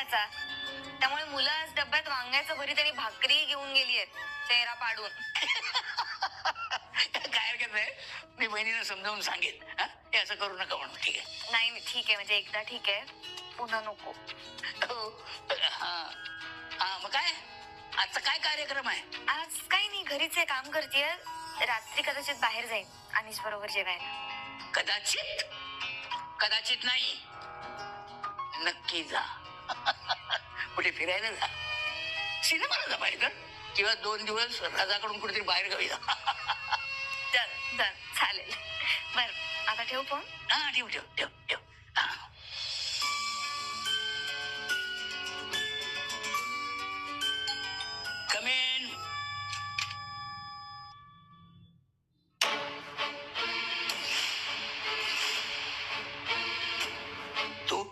संध्याकाळचा त्यामुळे मुलं आज डब्यात वांग्याचं भरीत आणि भाकरी घेऊन गेली आहेत. चेहरा पाडून. काय हरकत नाही. मी बहिणीला समजावून सांगेन. हा? हे असं करू नका म्हणून. ठीक आहे? नाही नाही, ठीक आहे. म्हणजे एकदा ठीक आहे. पुन्हा नको. हो. हा. हा मग काय? आजचा काय कार्यक्रम आहे? आज काही नाही. घरीच आहे. काम करतेय. रात्री कदाचित बाहेर जाईन. अनिश बरोबर जेवायला. कदाचित? कदाचित नाही. नक्की जा. कुठे फिरायला जा. सिनेमाला जा पाहिजे किंवा दोन दिवस राजाकडून कुठेतरी बाहेर गावी जा. डन डन चालेल. बर आता ठेवू फोन हा ठेव ठेव ठेव ठेव. हा. तू?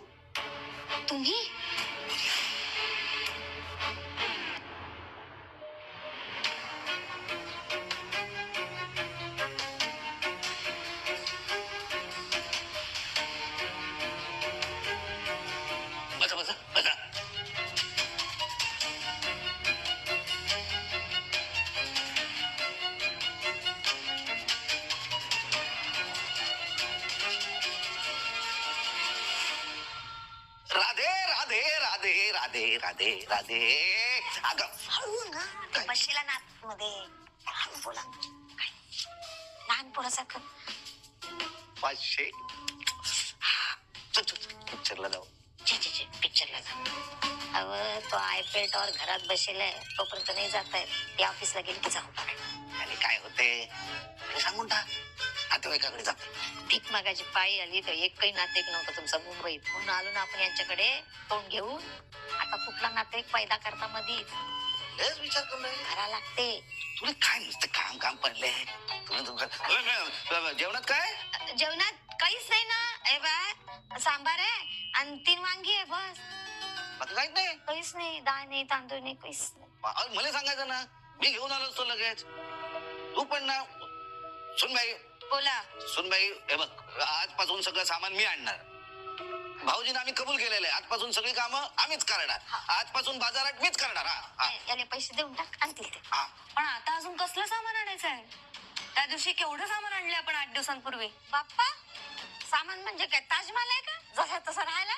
तुम्ही? राधे राधे राधे राधे. अगं हळू ना? बसलेला ना मध्ये हळू बोला. काय? लहान पोरासारखं. पाचशे चल, चल, चल, पिक्चरला जाऊ. छे छे छे पिक्चरला जा. अव तो आयपॅड वर घरात बसेलाय तोपर्यंत नाही जात आहेत ती ऑफिसला गेली की जाऊ. आणि काय होते ते सांगून टाक. नातेवाईकाकडे जा भीक मागायची पाळी आली तर एकही नातेक नव्हतं तुमचा मुंबईत. म्हणून आलो ना आपण यांच्याकडे तोंड घेऊन. आता कुठला नातेक पैदा करता मधीच? लयच विचार करून राहिले. घरा लागते. तुला काय नुसतं काम काम पडले तुला जेवणात काय? जेवणात काहीच नाही ना. ए बा सांबार आहे आणि तीन वांगी आहे बस. बाकी काहीच नाही? काहीच नाही. डाळ नाही तांदूळ नाही काहीच नाही. अहो, मला सांगायचं ना मी घेऊन आलो असतो लगेच. तू पण ना सुनबाई बोला. सुनबाई हे बघ आजपासून सगळं सामान मी आणणार. भाऊजीने आम्ही कबूल केलेलं आहे. आजपासून सगळी कामं आम्हीच करणार. आजपासून बाजारात मीच करणार. हा हा, याले पैसे देऊन टाक आणतील ते. हा. पण आता अजून कसलं सामान आणायचं आहे? त्या दिवशी केवढं सामान आणले आपण आठ दिवसांपूर्वी? बाप्पा सामान म्हणजे काय? ताजमहल आहे का? जसं तसं राहायला?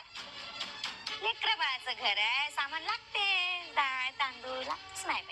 लेकर बाळाचं घर आहे. सामान लागते. डाळ तांदूळ लागतच नाही बाई.